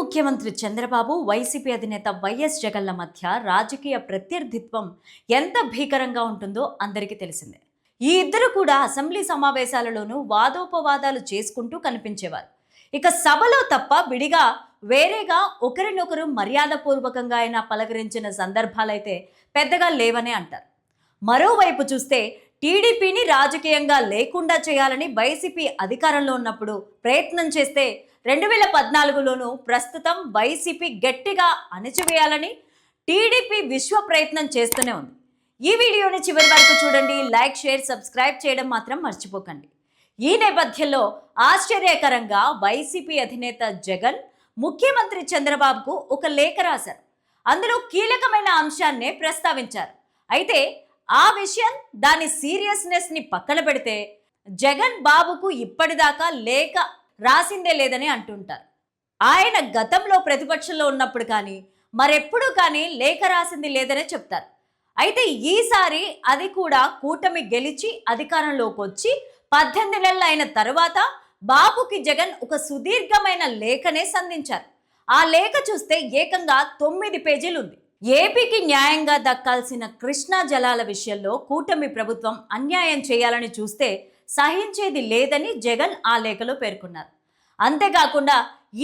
ముఖ్యమంత్రి చంద్రబాబు వైసీపీ అధినేత వైఎస్ జగన్ల మధ్య రాజకీయ ప్రత్యర్థిత్వం ఎంత భీకరంగా ఉంటుందో అందరికీ తెలిసిందే. ఈ ఇద్దరు కూడా అసెంబ్లీ సమావేశాలలోనూ వాదోపవాదాలు చేసుకుంటూ కనిపించేవారు. ఇక సభలో తప్ప విడిగా వేరేగా ఒకరినొకరు మర్యాదపూర్వకంగా అయినా పలకరించిన సందర్భాలైతే పెద్దగా లేవనే అంటారు. మరోవైపు చూస్తే టీడీపీని రాజకీయంగా లేకుండా చేయాలని వైసీపీ అధికారంలో ఉన్నప్పుడు ప్రయత్నం చేస్తే రెండు వేల పద్నాలుగులోనూ ప్రస్తుతం వైసీపీ గట్టిగా అణచివేయాలని టీడీపీ విశ్వ ప్రయత్నం చేస్తూనే ఉంది. ఈ వీడియోని చివరి వరకు చూడండి లైక్ షేర్ సబ్స్క్రైబ్ చేయడం మాత్రం మర్చిపోకండి. ఈ నేపథ్యంలో ఆశ్చర్యకరంగా వైసీపీ అధినేత జగన్ ముఖ్యమంత్రి చంద్రబాబుకు ఒక లేఖ రాశారు. అందులో కీలకమైన అంశాన్నే ప్రస్తావించారు. అయితే ఆ విషయం దాని సీరియస్నెస్ని పక్కన పెడితే జగన్ బాబుకు ఇప్పటిదాకా లేఖ రాసిందే లేదని అంటుంటారు. ఆయన గతంలో ప్రతిపక్షంలో ఉన్నప్పుడు కానీ మరెప్పుడు కానీ లేఖ రాసింది లేదనే చెప్తారు. అయితే ఈసారి అది కూడా కూటమి గెలిచి అధికారంలోకి వచ్చి పద్దెనిమిది నెలలు అయిన తర్వాత బాబుకి జగన్ ఒక సుదీర్ఘమైన లేఖనే సంధించారు. ఆ లేఖ చూస్తే ఏకంగా తొమ్మిది పేజీలు ఉంది ఏపీకి న్యాయంగా దక్కాల్సిన కృష్ణా జలాల విషయంలో కూటమి ప్రభుత్వం అన్యాయం చేయాలని చూస్తే సహించేది లేదని జగన్ ఆ లేఖలో పేర్కొన్నారు. అంతేకాకుండా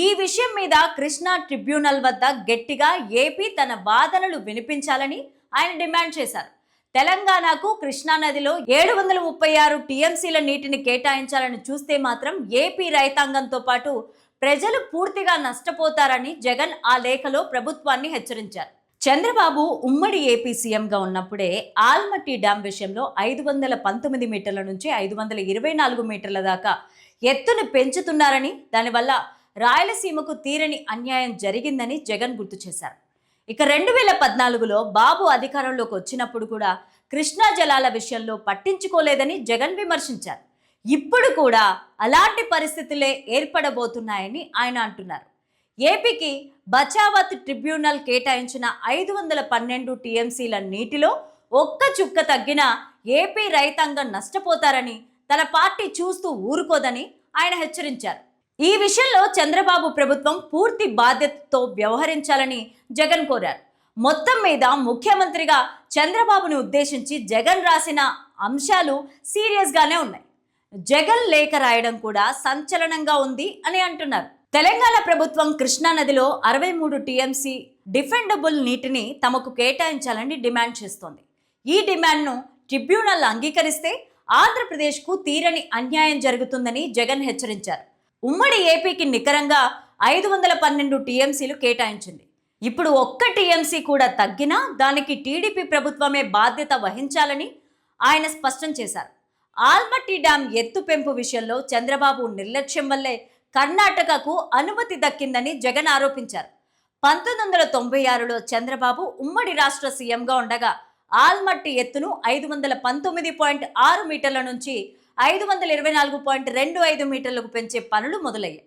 ఈ విషయం మీద కృష్ణా ట్రిబ్యునల్ వద్ద గట్టిగా ఏపీ తన వాదనలు వినిపించాలని ఆయన డిమాండ్ చేశారు. తెలంగాణకు కృష్ణా నదిలో ఏడు వందల ముప్పై ఆరు టీఎంసీల నీటిని కేటాయించాలని చూస్తే మాత్రం ఏపీ రైతాంగంతో పాటు ప్రజలు పూర్తిగా నష్టపోతారని జగన్ ఆ లేఖలో ప్రభుత్వాన్ని హెచ్చరించారు. చంద్రబాబు ఉమ్మడి ఏపీ సీఎంగా ఉన్నప్పుడే ఆల్మట్టి డ్యాం విషయంలో ఐదు వందల పంతొమ్మిది మీటర్ల నుంచి ఐదు వందల ఇరవై నాలుగు మీటర్ల దాకా ఎత్తును పెంచుతున్నారని దానివల్ల రాయలసీమకు తీరని అన్యాయం జరిగిందని జగన్ గుర్తు చేశారు. ఇక రెండు వేల పద్నాలుగులో బాబు అధికారంలోకి వచ్చినప్పుడు కూడా కృష్ణా జలాల విషయంలో పట్టించుకోలేదని జగన్ విమర్శించారు. ఇప్పుడు కూడా అలాంటి పరిస్థితులే ఏర్పడబోతున్నాయని ఆయన అంటున్నారు. ఏపీకి బచావత్ ట్రిబ్యునల్ కేటాయించిన ఐదు వందల పన్నెండు టీఎంసీల నీటిలో ఒక్క చుక్క తగ్గినా ఏపీ రైతాంగం నష్టపోతారని తన పార్టీ చూస్తూ ఊరుకోదని ఆయన హెచ్చరించారు. ఈ విషయంలో చంద్రబాబు ప్రభుత్వం పూర్తి బాధ్యతతో వ్యవహరించాలని జగన్ కోరారు. మొత్తం మీద ముఖ్యమంత్రిగా చంద్రబాబుని ఉద్దేశించి జగన్ రాసిన అంశాలు సీరియస్గానే ఉన్నాయి. జగన్ లేఖ రాయడం కూడా సంచలనంగా ఉంది అని అంటున్నారు. తెలంగాణ ప్రభుత్వం కృష్ణా నదిలో అరవై మూడు టీఎంసీ డిఫెండబుల్ నీటిని తమకు కేటాయించాలని డిమాండ్ చేస్తోంది. ఈ డిమాండ్ను ట్రిబ్యునల్ అంగీకరిస్తే ఆంధ్రప్రదేశ్కు తీరని అన్యాయం జరుగుతుందని జగన్ హెచ్చరించారు. ఉమ్మడి ఏపీకి నికరంగా ఐదు వందల పన్నెండు టీఎంసీలు కేటాయించింది. ఇప్పుడు ఒక్క టీఎంసీ కూడా తగ్గినా దానికి టీడీపీ ప్రభుత్వమే బాధ్యత వహించాలని ఆయన స్పష్టం చేశారు. ఆల్మట్టి డ్యాం ఎత్తు పెంపు విషయంలో చంద్రబాబు నిర్లక్ష్యం వల్లే కర్ణాటకకు అనుమతి దక్కిందని జగన్ ఆరోపించారు. పంతొమ్మిది వందల తొంభై ఆరులో చంద్రబాబు ఉమ్మడి రాష్ట్ర సీఎంగా ఉండగా ఆల్మట్టి ఎత్తును ఐదు వందల పంతొమ్మిది పాయింట్ ఆరు మీటర్ల నుంచి ఐదు వందల ఇరవై నాలుగు పాయింట్ రెండు ఐదు మీటర్లకు పెంచే పనులు మొదలయ్యాయి.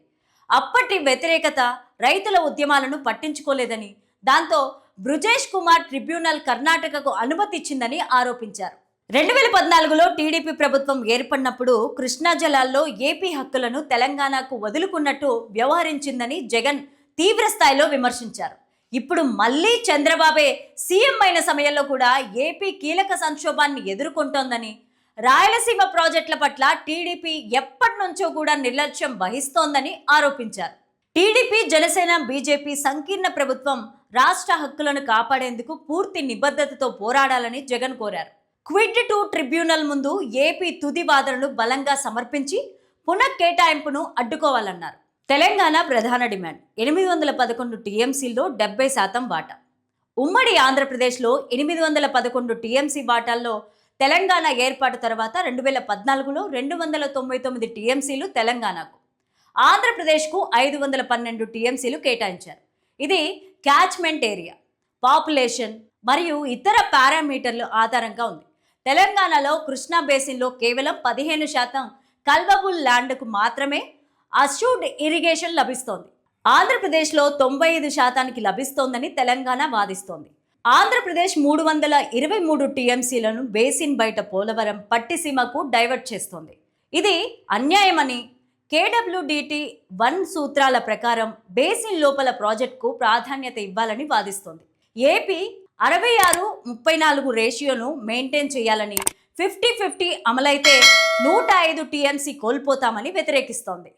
అప్పటి వ్యతిరేకత రైతుల ఉద్యమాలను పట్టించుకోలేదని దాంతో బ్రుజేష్ కుమార్ ట్రిబ్యునల్ కర్ణాటకకు అనుమతి ఇచ్చిందని ఆరోపించారు. రెండు వేల పద్నాలుగులో టీడీపీ ప్రభుత్వం ఏర్పడినప్పుడు కృష్ణా జలాల్లో ఏపీ హక్కులను తెలంగాణకు వదులుకున్నట్టు వ్యవహరించిందని జగన్ తీవ్ర స్థాయిలో విమర్శించారు. ఇప్పుడు మళ్ళీ చంద్రబాబే సీఎం అయిన సమయంలో కూడా ఏపీ కీలక సంక్షోభాన్ని ఎదుర్కొంటోందని రాయలసీమ ప్రాజెక్టుల పట్ల టీడీపీ ఎప్పటి నుంచో కూడా నిర్లక్ష్యం వహిస్తోందని ఆరోపించారు. టీడీపీ జనసేన బీజేపీ సంకీర్ణ ప్రభుత్వం రాష్ట్ర హక్కులను కాపాడేందుకు పూర్తి నిబద్ధతతో పోరాడాలని జగన్ కోరారు. క్విడ్ టు ట్రిబ్యునల్ ముందు ఏపీ తుది వాదనలు బలంగా సమర్పించి పునః కేటాయింపును అడ్డుకోవాలన్నారు. తెలంగాణ ప్రధాన డిమాండ్. ఎనిమిది వందల పదకొండు టీఎంసీలో డెబ్బై శాతం వాటా. ఉమ్మడి ఆంధ్రప్రదేశ్లో ఎనిమిది వందల పదకొండు టీఎంసీ వాటాల్లో తెలంగాణ ఏర్పాటు తర్వాత రెండు వేల పద్నాలుగులో రెండు వందల తొంభై తొమ్మిది టీఎంసీలు తెలంగాణకు. ఆంధ్రప్రదేశ్కు ఐదు వందల పన్నెండు టీఎంసీలు కేటాయించారు. ఇది క్యాచ్మెంట్ ఏరియా పాపులేషన్ మరియు ఇతర పారామీటర్లు ఆధారంగా ఉంది. తెలంగాణలో కృష్ణా బేసిన్లో కేవలం పదిహేను శాతం కల్వబుల్ ల్యాండ్కు మాత్రమే అష్యూడ్ ఇరిగేషన్ లభిస్తోంది. ఆంధ్రప్రదేశ్లో తొంభై ఐదు శాతానికి లభిస్తోందని తెలంగాణ వాదిస్తోంది. ఆంధ్రప్రదేశ్ మూడు వందల ఇరవై మూడు టీఎంసీలను బేసిన్ బయట పోలవరం పట్టిసీమకు డైవర్ట్ చేస్తోంది. ఇది అన్యాయమని కేడబ్ల్యూడిటి వన్ సూత్రాల ప్రకారం బేసిన్ లోపల ప్రాజెక్టుకు ప్రాధాన్యత ఇవ్వాలని వాదిస్తోంది. ఏపీ అరవై ఆరు ముప్పై నాలుగు రేషియోను మెయింటైన్ చేయాలని ఫిఫ్టీ ఫిఫ్టీ అమలైతే నూట ఐదు టీఎంసీ కోల్పోతామని వ్యతిరేకిస్తోంది.